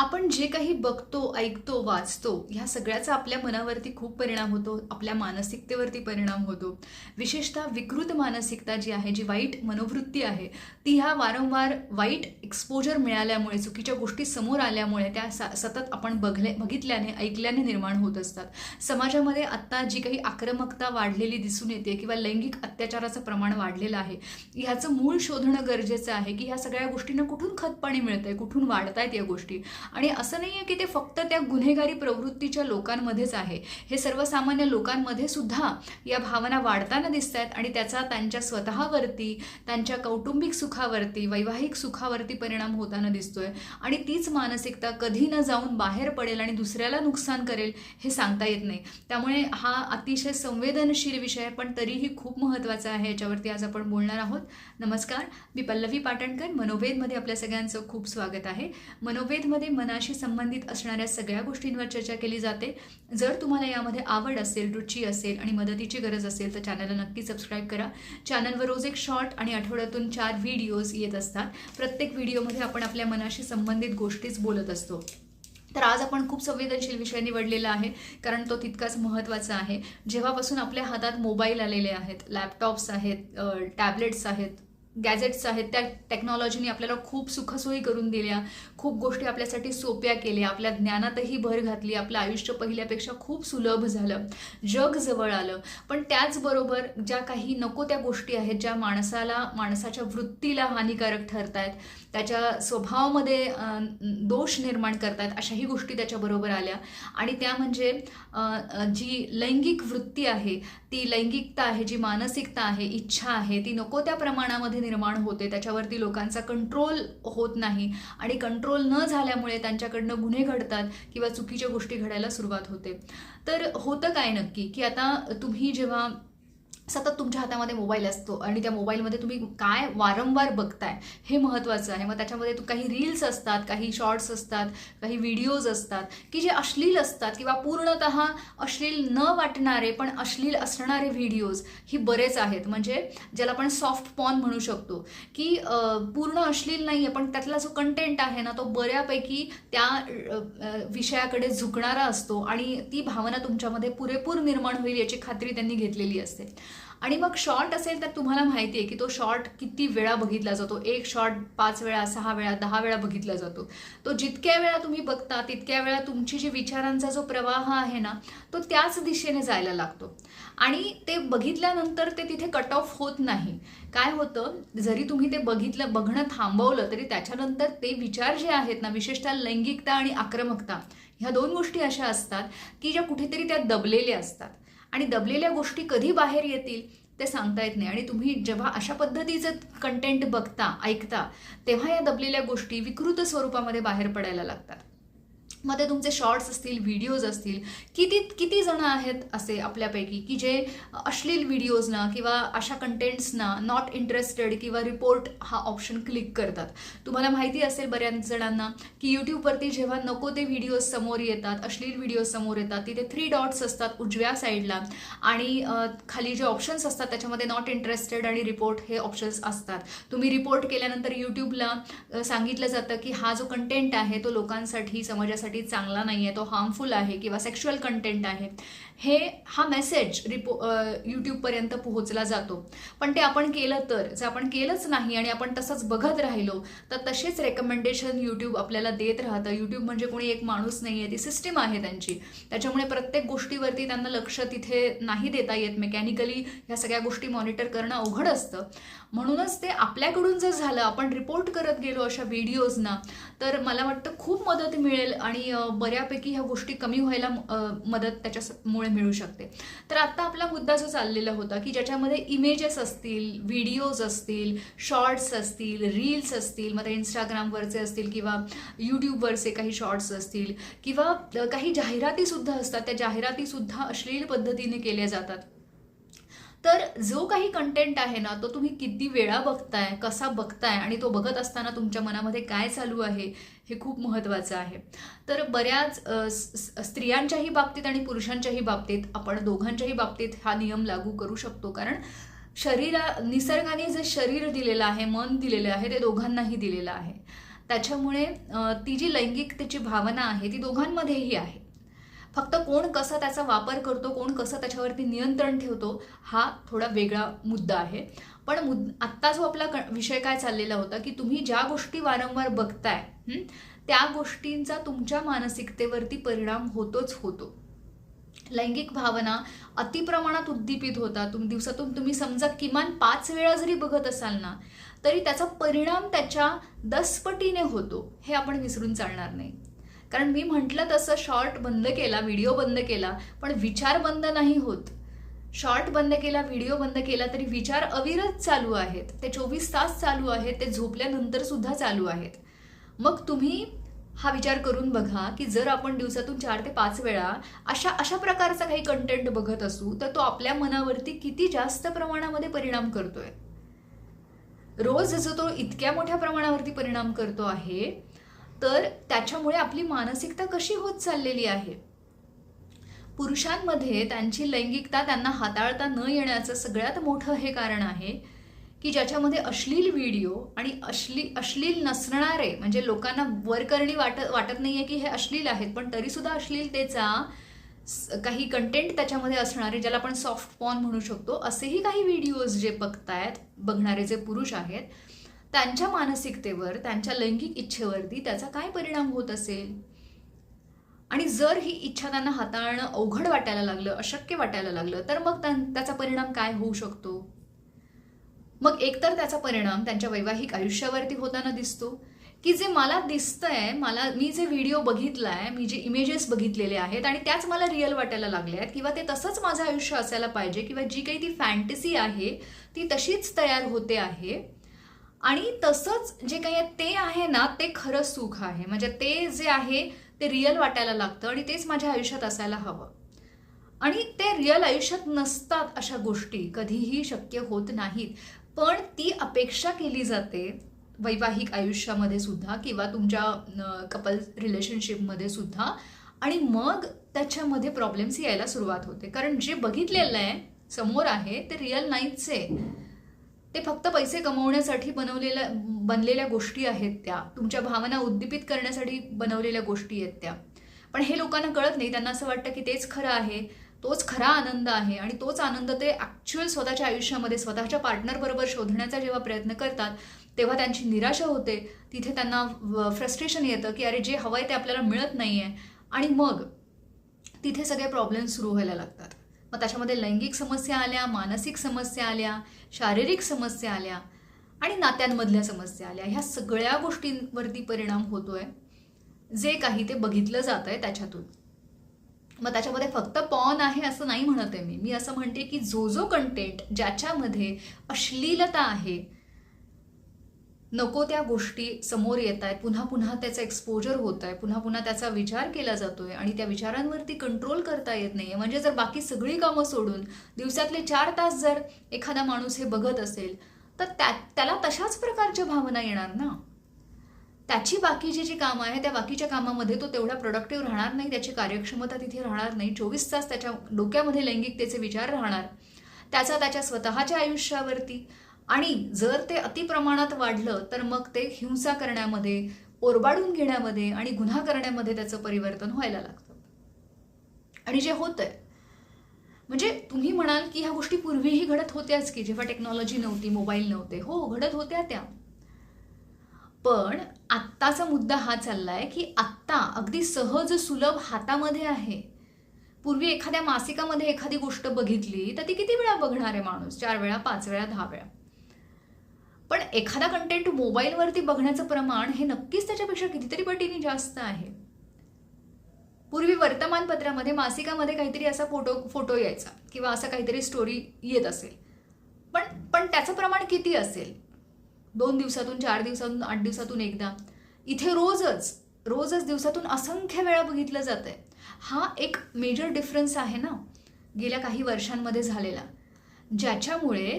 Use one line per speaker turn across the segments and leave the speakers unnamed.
आपण जे काही बघतो ऐकतो वाचतो ह्या सगळ्याचा आपल्या मनावरती खूप परिणाम होतो आपल्या मानसिकतेवरती परिणाम होतो. विशेषतः विकृत मानसिकता जी आहे जी वाईट मनोवृत्ती आहे ती ह्या वारंवार वाईट एक्सपोजर मिळाल्यामुळे चुकीच्या गोष्टी समोर आल्यामुळे त्या सा सतत आपण बघले बघितल्याने ऐकल्याने निर्माण होत असतात. समाजामध्ये आत्ता जी काही आक्रमकता वाढलेली दिसून येते किंवा लैंगिक अत्याचाराचं प्रमाण वाढलेलं आहे ह्याचं मूळ शोधणं गरजेचं आहे की ह्या सगळ्या गोष्टींना कुठून खतपाणी मिळतंय कुठून वाढतायत या गोष्टी? आणि असं नाही आहे की ते फक्त त्या गुन्हेगारी प्रवृत्तीच्या लोकांमध्येच आहे. हे सर्वसामान्य लोकांमध्ये सुद्धा या भावना वाढताना दिसत आहेत आणि त्याचा त्यांच्या स्वतःवरती त्यांच्या कौटुंबिक सुखावरती वैवाहिक सुखावरती परिणाम होताना दिसतोय. आणि तीच मानसिकता कधी न जाऊन बाहेर पडेल आणि दुसऱ्याला नुकसान करेल हे सांगता येत नाही. त्यामुळे हा अतिशय संवेदनशील विषय आहे पण तरीही खूप महत्त्वाचा आहे. याच्यावरती आज आपण बोलणार आहोत. नमस्कार मी पल्लवी पाटणकर. मनोवेदमध्ये आपल्या सगळ्यांचं खूप स्वागत आहे. मनोवेदमध्ये मनाशी संबंधित असणाऱ्या सगळ्या गोष्टींवर चर्चा केली जाते. जर तुम्हाला यामध्ये आवड असेल रुची असेल आणि मदतीची गरज असेल तर चॅनलला नक्की सबस्क्राईब करा. चॅनलवर रोज एक शॉर्ट आणि आठवड्यातून चार व्हिडिओज येत असतात. प्रत्येक व्हिडिओमध्ये आपण आपल्या मनाशी संबंधित गोष्टीच बोलत असतो. तर आज आपण खूप संवेदनशील विषय निवडलेला आहे कारण तो तितकाच महत्त्वाचा आहे. जेव्हापासून आपल्या हातात मोबाईल आलेले आहेत लॅपटॉप्स आहेत टॅबलेट्स आहेत गॅजेट्स आहेत त्या टेक्नॉलॉजीने आपल्याला खूप सुखसोयी करून दिल्या खूप गोष्टी आपल्यासाठी सोप्या केल्या आपल्या ज्ञानातही भर घातली आपलं आयुष्य पहिल्यापेक्षा खूप सुलभ झालं जग जवळ आलं. पण त्याचबरोबर ज्या काही नको त्या गोष्टी आहेत ज्या माणसाला माणसाच्या वृत्तीला हानिकारक ठरत आहेत त्याच्या स्वभावामध्ये दोष निर्माण करतात अशाही गोष्टी त्याच्याबरोबर आल्या. आणि त्या म्हणजे जी लैंगिक वृत्ती आहे ती लैंगिकता आहे जी मानसिकता आहे इच्छा आहे ती नको त्या प्रमाणामध्ये निर्माण होते. त्याच्यावरती लोकांचा कंट्रोल होत नाही. आणि कंट्रोल न झाल्यामुळे त्यांच्याकडनं गुन्हे घडतात किंवा चुकीच्या गोष्टी घडायला सुरुवात होते. तर होतं काय नक्की? की आता तुम्ही जेव्हा सतत तुमच्या हातामध्ये मोबाईल असतो आणि त्या मोबाईलमध्ये तुम्ही काय वारंवार बघताय हे महत्त्वाचं आहे. मग त्याच्यामध्ये तू काही रील्स असतात काही शॉर्ट्स असतात काही व्हिडिओज असतात की जे अश्लील असतात किंवा पूर्णत अश्लील न वाटणारे पण अश्लील असणारे व्हिडिओज ही बरेच आहेत. म्हणजे ज्याला आपण सॉफ्ट पॉन म्हणू शकतो की पूर्ण अश्लील नाही आहे पण त्यातला जो कंटेंट आहे ना तो बऱ्यापैकी त्या विषयाकडे झुकणारा असतो आणि ती भावना तुमच्यामध्ये पुरेपूर निर्माण होईल याची खात्री त्यांनी घेतलेली असते. आणि मग शॉर्ट असेल तर तुम्हाला माहिती आहे की तो शॉर्ट किती वेळा बघितला जातो? एक शॉर्ट पाच वेळा सहा वेळा दहा वेळा बघितला जातो. तो जितक्या वेळा तुम्ही बघता तितक्या वेळा तुमची जी विचारांचा जो प्रवाह आहे ना तो त्याच दिशेने जायला लागतो. आणि ते बघितल्यानंतर ते तिथे कट ऑफ होत नाही. काय होतं? जरी तुम्ही ते बघितलं बघणं थांबवलं तरी त्याच्यानंतर ते विचार जे आहेत ना विशेषतः लैंगिकता आणि आक्रमकता ह्या दोन गोष्टी अशा असतात की ज्या कुठेतरी त्या दबलेल्या असतात. आणि दबलेल्या गोष्टी कधी बाहेर येतील ते सांगता येत नाही. आणि तुम्ही जेव्हा अशा पद्धतीचं कंटेंट बघता ऐकता तेव्हा या दबलेल्या गोष्टी विकृत स्वरूपामध्ये बाहेर पडायला लागतात. मग ते तुमचे शॉर्ट्स असतील व्हिडिओज असतील किती किती जणं आहेत असे आपल्यापैकी की जे अश्लील व्हिडिओजना किंवा अशा कंटेंट्सना नॉट इंटरेस्टेड किंवा रिपोर्ट हा ऑप्शन क्लिक करतात. तुम्हाला माहिती असेल बऱ्याच जणांना की यूट्यूबवरती जेव्हा नको ते व्हिडिओज समोर येतात अश्लील व्हिडिओज समोर येतात तिथे थ्री डॉट्स असतात उजव्या साईडला आणि खाली जे ऑप्शन्स असतात त्याच्यामध्ये नॉट इंटरेस्टेड आणि रिपोर्ट हे ऑप्शन्स असतात. तुम्ही रिपोर्ट केल्यानंतर यूट्यूबला सांगितलं जातं की हा जो कंटेंट आहे तो लोकांसाठी समाजासाठी चांगला नाही आहे तो हार्मफुल आहे किंवा सेक्शुअल कंटेंट आहे हे हा मेसेज रिपो यूट्यूबपर्यंत पोहोचला जातो. पण ते आपण केलं तर जर आपण केलंच नाही आणि आपण तसंच बघत राहिलो तर तसेच रेकमेंडेशन यूट्यूब आपल्याला देत राहतं. यूट्यूब म्हणजे कोणी एक माणूस नाही आहे ती सिस्टीम आहे त्यांची. त्याच्यामुळे प्रत्येक गोष्टीवरती त्यांना लक्ष तिथे नाही देता येत. मेकॅनिकली ह्या सगळ्या गोष्टी मॉनिटर करणं अवघड असतं. म्हणूनच ते आपल्याकडून जर झालं आपण रिपोर्ट करत गेलो अशा व्हिडिओजना तर मला वाटतं खूप मदत मिळेल आणि बऱ्यापैकी ह्या गोष्टी कमी व्हायला मदत त्याच्यामुळे मिळू शकते. तर आत्ता आपला मुद्दा जो चाललेला होता की ज्याच्यामध्ये इमेजेस असतील व्हिडिओज असतील शॉर्ट्स असतील रील्स असतील मग ते इंस्टाग्रामवरचे असतील किंवा यूट्यूबवरचे काही शॉर्ट्स असतील किंवा काही जाहिरातीसुद्धा असतात त्या जाहिरातीसुद्धा अश्लील पद्धतीने केल्या जातात. तर जो काही कंटेंट आहे ना तो तुम्ही किती वेळा बघताय कसा बघताय आणि तो बघत असताना तुमच्या मनामध्ये काय चालू आहे हे खूप महत्त्वाचं आहे. तर बऱ्याच स्त्रियांच्याही बाबतीत आणि पुरुषांच्याही बाबतीत आपण दोघांच्याही बाबतीत हा नियम लागू करू शकतो. कारण शरीरा निसर्गाने जे शरीर दिलेलं आहे मन दिलेलं आहे ते दोघांनाही दिलेलं आहे. त्याच्यामुळे ती जी लैंगिकतेची भावना आहे ती दोघांमध्येही आहे. फक्त कोण कसा त्याचा वापर करतो कोण कसं त्याच्यावरती नियंत्रण ठेवतो हा थोडा वेगळा मुद्दा आहे. पण मुद आत्ता जो आपला क- विषय काय चाललेला होता की तुम्ही ज्या गोष्टी वारंवार बघताय त्या गोष्टींचा तुमच्या मानसिकतेवरती परिणाम होतोच होतो. लैंगिक भावना अतिप्रमाणात उद्दीपित होता तुम दिवसातून तुम्ही समजा किमान पाच वेळा जरी बघत असाल ना तरी त्याचा परिणाम त्याच्या दसपटीने होतो हे आपण विसरून चालणार नाही. कारण मी म्हटलं तसं शॉर्ट बंद केला व्हिडिओ बंद केला पण विचार बंद नाही होत. शॉर्ट बंद केला व्हिडिओ बंद केला तरी विचार अविरत चालू आहेत. ते चोवीस तास चालू आहेत ते झोपल्यानंतर सुद्धा चालू आहेत. मग तुम्ही हा विचार करून बघा की जर आपण दिवसातून चार ते पाच वेळा अशा अशा प्रकारचा काही कंटेंट बघत असू तर तो आपल्या मनावरती किती जास्त प्रमाणामध्ये परिणाम करतोय? रोज जो तो इतक्या मोठ्या प्रमाणावरती परिणाम करतो आहे तर त्याच्यामुळे आपली मानसिकता कशी होत चाललेली आहे? पुरुषांमध्ये त्यांची लैंगिकता त्यांना हाताळता न येण्याचं सगळ्यात मोठं हे कारण आहे की ज्याच्यामध्ये अश्लील व्हिडिओ आणि अश्ली अश्लील नसणारे म्हणजे लोकांना वरकरणी वाटत वाटत नाहीये की हे अश्लील आहेत पण तरीसुद्धा अश्लीलतेचा काही कंटेंट त्याच्यामध्ये असणारे ज्याला आपण सॉफ्ट पॉन म्हणू शकतो असेही काही व्हिडिओज जे बघतायत बघणारे जे पुरुष आहेत त्यांच्या मानसिकतेवर त्यांच्या लैंगिक इच्छेवरती त्याचा काय परिणाम होत असेल? आणि जर ही इच्छा त्यांना हाताळणं अवघड वाटायला लागलं अशक्य वाटायला लागलं तर मग त्यां- त्याचा परिणाम काय होऊ शकतो? मग एकतर त्याचा परिणाम त्यांच्या वैवाहिक आयुष्यावरती होताना दिसतो की जे मला दिसतंय मला मी जे व्हिडिओ बघितलाय मी जे इमेजेस बघितलेले आहेत आणि त्याच मला रिअल वाटायला लागले आहेत किंवा ते तसंच माझं आयुष्य असायला पाहिजे किंवा जी काही ती फॅन्टसी आहे ती तशीच तयार होते आहे आणि तसंच जे काही आहे ते आहे ना ते खरं सुख आहे. म्हणजे ते जे आहे ते रिअल वाटायला लागतं आणि तेच माझ्या आयुष्यात असायला हवं. आणि ते रिअल आयुष्यात नसतात अशा गोष्टी. कधीही शक्य होत नाहीत. पण ती अपेक्षा केली जाते वैवाहिक आयुष्यामध्ये सुद्धा किंवा तुमच्या कपल रिलेशनशिपमध्ये सुद्धा. आणि मग त्याच्यामध्ये प्रॉब्लेम्स यायला सुरुवात होते. कारण जे बघितलेलं आहे समोर आहे ते रिअल नाहीच आहे. ते फक्त पैसे कमवण्यासाठी बनवलेल्या बनलेल्या गोष्टी आहेत त्या. तुमच्या भावना उद्दीपित करण्यासाठी बनवलेल्या गोष्टी आहेत त्या. पण हे लोकांना कळत नाही. त्यांना असं वाटतं की तेच खरं आहे तोच खरा आनंद आहे आणि तोच आनंद ते ॲक्च्युअल स्वतःच्या आयुष्यामध्ये स्वतःच्या पार्टनरबरोबर शोधण्याचा जेव्हा प्रयत्न करतात तेव्हा त्यांची निराशा होते. तिथे त्यांना फ्रस्ट्रेशन येतं की अरे जे हवं आहे ते आपल्याला मिळत नाही आहे आणि मग तिथे सगळे प्रॉब्लेम सुरू व्हायला लागतात. मग त्याच्यामध्ये लैंगिक समस्या आल्या मानसिक समस्या आल्या शारीरिक समस्या आल्या आणि नात्यांमधल्या समस्या आल्या. ह्या सगळ्या गोष्टींवरती परिणाम होतो आहे जे काही ते बघितलं जात आहे त्याच्यातून. मग त्याच्यामध्ये फक्त पॉन आहे असं नाही म्हणत आहे मी. मी असं म्हणते की जो जो कंटेंट ज्याच्यामध्ये अश्लीलता आहे नको त्या गोष्टी समोर येत आहेत पुन्हा पुन्हा त्याचं एक्सपोजर होत आहे पुन्हा पुन्हा त्याचा विचार केला जातोय आणि त्या विचारांवरती कंट्रोल करता येत नाहीये. म्हणजे जर बाकी सगळी कामं सोडून दिवसातले चार तास जर एखादा माणूस हे बघत असेल तर त्या त्याला तशाच प्रकारच्या भावना येणार ना? त्याची बाकीची जी कामं आहे त्या बाकीच्या कामामध्ये तो तेवढा प्रोडक्टिव्ह राहणार नाही त्याची कार्यक्षमता तिथे राहणार नाही चोवीस तास त्याच्या डोक्यामध्ये लैंगिकतेचे विचार राहणार त्याचा त्याच्या स्वतःच्या आयुष्यावरती आणि जर ते अतिप्रमाणात वाढलं तर मग ते हिंसा करण्यामध्ये ओरबाडून घेण्यामध्ये आणि गुन्हा करण्यामध्ये त्याचं परिवर्तन व्हायला लागतं. आणि जे होतंय म्हणजे तुम्ही म्हणाल की ह्या गोष्टी पूर्वीही घडत होत्याच की जेव्हा टेक्नॉलॉजी नव्हती मोबाईल नव्हते. हो घडत होत्या त्या. पण आत्ताचा मुद्दा हा चाललाय की आत्ता अगदी सहज सुलभ हातामध्ये आहे. पूर्वी एखाद्या मासिकामध्ये एखादी गोष्ट बघितली तर ती किती वेळा बघणार आहे माणूस? चार वेळा पाच वेळा दहा वेळा? पण एखादा कंटेंट मोबाईलवरती बघण्याचं प्रमाण हे नक्कीच त्याच्यापेक्षा कितीतरी पटीने जास्त आहे. पूर्वी वर्तमानपत्रामध्ये मासिकामध्ये काहीतरी असा फोटो फोटो यायचा किंवा असा काहीतरी स्टोरी येत असेल. पण पण त्याचं प्रमाण किती असेल? दोन दिवसातून चार दिवसातून आठ दिवसातून एकदा. इथे रोजच रोजच दिवसातून असंख्य वेळा बघितलं जात आहे हा एक मेजर डिफरन्स आहे ना गेल्या काही वर्षांमध्ये झालेला. ज्याच्यामुळे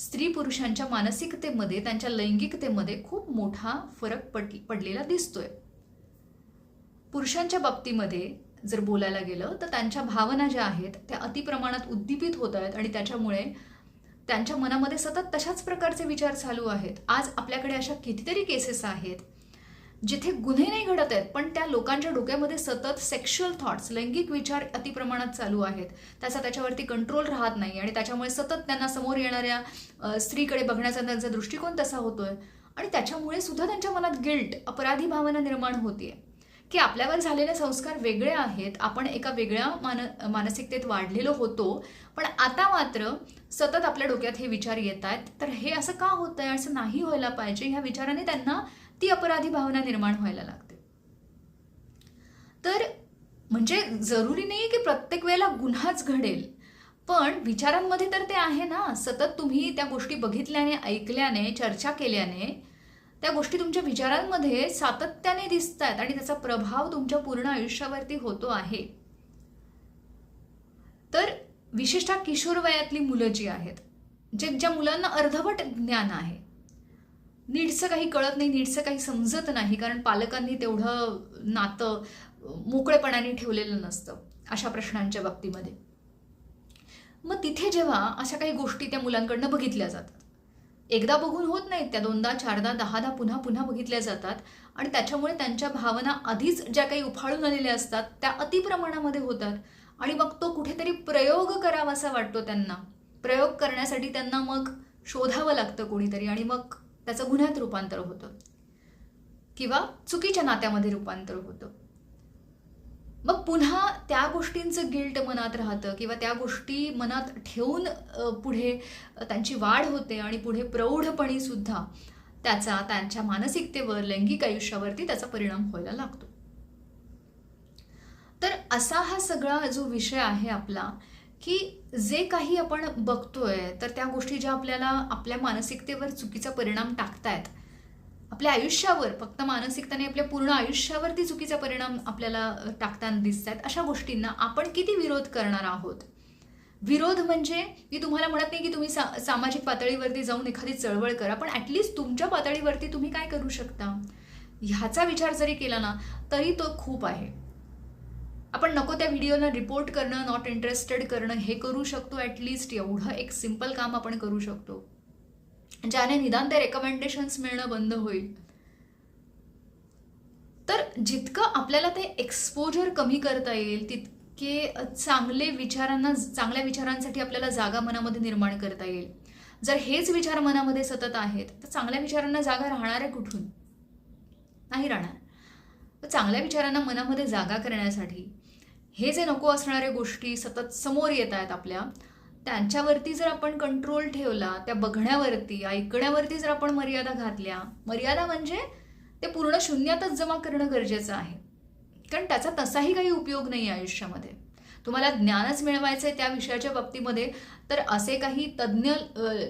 स्त्री पुरुषांच्या मानसिकतेमध्ये त्यांच्या लैंगिकतेमध्ये खूप मोठा फरक पड पडलेला दिसतोय. पुरुषांच्या बाबतीमध्ये जर बोलायला गेलं तर त्यांच्या भावना ज्या आहेत त्या अतिप्रमाणात उद्दीपित होत आहेत आणि त्याच्यामुळे त्यांच्या मनामध्ये सतत तशाच प्रकारचे विचार चालू आहेत. आज आपल्याकडे अशा कितीतरी केसेस आहेत जिथे गुन्हे नाही घडत आहेत पण त्या लोकांच्या डोक्यामध्ये सतत सेक्शुअल थॉट्स लैंगिक विचार अतिप्रमाणात चालू आहेत. त्याचा त्याच्यावरती कंट्रोल राहत नाही आणि त्याच्यामुळे सतत त्यांना समोर येणाऱ्या स्त्रीकडे बघण्याचा त्यांचा दृष्टिकोन तसा होतोय. आणि त्याच्यामुळे सुद्धा त्यांच्या मनात गिल्ट अपराधी भावना निर्माण होतीये. की आपल्यावर झालेले संस्कार वेगळे आहेत आपण एका वेगळ्या मान मानसिकतेत वाढलेलो होतो पण आता मात्र सतत आपल्या डोक्यात हे विचार येत आहेत तर हे असं का होतं आहे असं नाही व्हायला पाहिजे. ह्या विचाराने त्यांना ती अपराधी भावना निर्माण व्हायला लागते. तर म्हणजे जरुरी नाही की प्रत्येक वेळेला गुन्हाच घडेल पण विचारांमध्ये तर ते आहे ना. सतत तुम्ही त्या गोष्टी बघितल्याने ऐकल्याने चर्चा केल्याने त्या गोष्टी तुमच्या विचारांमध्ये सातत्याने दिसत आहेत आणि त्याचा प्रभाव तुमच्या पूर्ण आयुष्यावरती होतो आहे. तर विशेषतः किशोर वयातली मुलं जी आहेत जे ज्या मुलांना अर्धवट ज्ञान आहे नीटसं काही कळत नाही नीटसं काही समजत नाही कारण पालकांनी तेवढं नातं मोकळेपणाने ठेवलेलं नसतं अशा प्रश्नांच्या बाबतीमध्ये. मग तिथे जेव्हा अशा काही गोष्टी त्या मुलांकडनं बघितल्या जातात. एकदा बघून होत नाहीत त्या दोनदा चारदा दहादा पुन्हा पुन्हा बघितल्या जातात आणि त्याच्यामुळे त्यांच्या भावना आधीच ज्या काही उफाळून आलेल्या असतात त्या अतिप्रमाणामध्ये होतात आणि मग तो कुठेतरी प्रयोग करावासा वाटतो त्यांना. प्रयोग करण्यासाठी त्यांना मग शोधावं लागतं कोणीतरी आणि मग त्याचं गुन्ह्यात रूपांतर होतं. किंवा चुकीच्या नात्यामध्ये रूपांतर होतं. मग पुन्हा त्या गोष्टींचं गिल्ट मनात राहतं किंवा त्या गोष्टी मनात ठेवून पुढे त्यांची वाढ होते आणि पुढे प्रौढपणी सुद्धा त्याचा त्यांच्या मानसिकतेवर लैंगिक आयुष्यावरती त्याचा परिणाम व्हायला लागतो. तर असा हा सगळा जो विषय आहे आपला की जे काही आपण बघतोय तर त्या गोष्टी ज्या आपल्याला आपल्या मानसिकतेवर चुकीचा परिणाम टाकतायत आपल्या आयुष्यावर फक्त मानसिकताने आपल्या पूर्ण आयुष्यावरती चुकीचा परिणाम आपल्याला टाकताना दिसत आहेत अशा गोष्टींना आपण किती विरोध करणार आहोत? विरोध म्हणजे मी तुम्हाला म्हणत नाही की तुम्ही सा सामाजिक पातळीवरती जाऊन एखादी चळवळ करा पण ॲटलिस्ट तुमच्या पातळीवरती तुम्ही काय करू शकता? ह्याचा विचार जरी केला ना तरी तो खूप आहे. आपण नको त्या व्हिडिओला रिपोर्ट करणं नॉट इंटरेस्टेड करणं हे करू शकतो ॲटलिस्ट एवढं एक सिंपल काम आपण करू शकतो. ज्याने निदान ते रेकमेंडेशन्स मिळणं बंद होईल. तर जितकं आपल्याला ते एक्सपोजर कमी करता येईल तितके चांगले विचारांना चांगल्या विचारांसाठी आपल्याला जागा मनामध्ये निर्माण करता येईल. जर हेच विचार मनामध्ये सतत आहेत तर चांगल्या विचारांना जागा राहणार आहे कुठून? नाही राहणार. चांगल्या विचारांना मनामध्ये जागा करण्यासाठी हे जे नको असणाऱ्या गोष्टी सतत समोर येत आहेत आपल्या त्यांच्यावरती जर आपण कंट्रोल ठेवला त्या बघण्यावरती ऐकण्यावरती जर आपण मर्यादा घातल्या मर्यादा म्हणजे ते पूर्ण शून्यातच जमा करणं गरजेचं आहे. कारण त्याचा तसाही काही उपयोग नाही आयुष्यामध्ये. तुम्हाला ज्ञानच मिळवायचं आहे त्या विषयाच्या बाबतीमध्ये तर असे काही तज्ज्ञ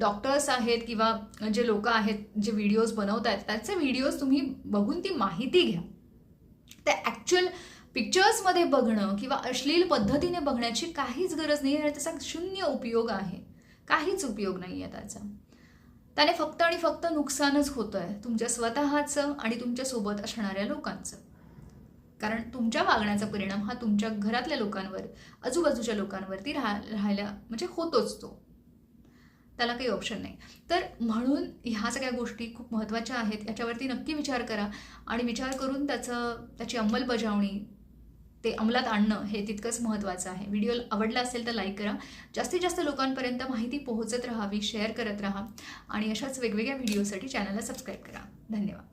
डॉक्टर्स आहेत किंवा जे लोक आहेत जे व्हिडिओज बनवत आहेत त्याचे व्हिडिओज तुम्ही बघून ती माहिती घ्या. त्या ॲक्च्युअल पिक्चर्समध्ये बघणं किंवा अश्लील पद्धतीने बघण्याची काहीच गरज नाही आणि त्याचा शून्य उपयोग आहे. काहीच उपयोग नाही आहे त्याचा. त्याने फक्त आणि फक्त नुकसानच होतं आहे तुमच्या स्वतःचं आणि तुमच्यासोबत असणाऱ्या लोकांचं. कारण तुमच्या वागण्याचा परिणाम हा तुमच्या घरातल्या लोकांवर आजूबाजूच्या लोकांवरती राहा राहायला म्हणजे होतोच तो. त्याला काही ऑप्शन नाही. तर म्हणून ह्या सगळ्या गोष्टी खूप महत्त्वाच्या आहेत. याच्यावरती नक्की विचार करा आणि विचार करून त्याचं त्याची अंमलबजावणी ते अंमलात आणणं हे तितकंच महत्त्वाचं आहे. व्हिडिओ आवडला असेल तर लाईक करा. जास्तीत जास्त लोकांपर्यंत माहिती पोहोचत राहावी शेअर करत राहा आणि अशाच वेगवेगळ्या व्हिडिओसाठी चॅनलला सबस्क्राईब करा. धन्यवाद.